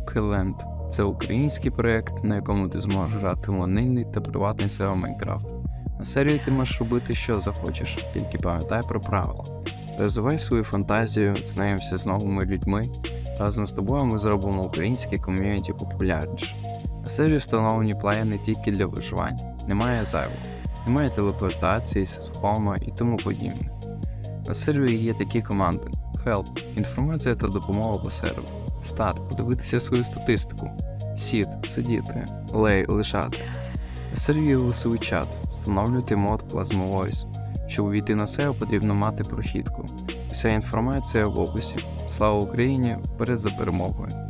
Ukeland – це український проєкт, на якому ти зможеш грати в анонімний та приватний SEO Майнкрафт. На серії ти можеш робити що захочеш, тільки пам'ятай про правила. Розвивай свою фантазію, знайомся з новими людьми. Разом з тобою ми зробимо українське ком'юніті популярніше. На серії встановлені плеєри не тільки для виживання, немає зайвого, немає телепортації, сисхома і тому подібне. На сервері є такі команди: Help – інформація та допомога по серверу, Start – подивитися свою статистику, Sit – сидіти, Lay – лишати. Сервій лисовий чат, встановлюйте мод Plasma Voice. Щоб увійти на SEO, потрібно мати прохідку. Вся інформація в описі. Слава Україні! Вперед за перемогою!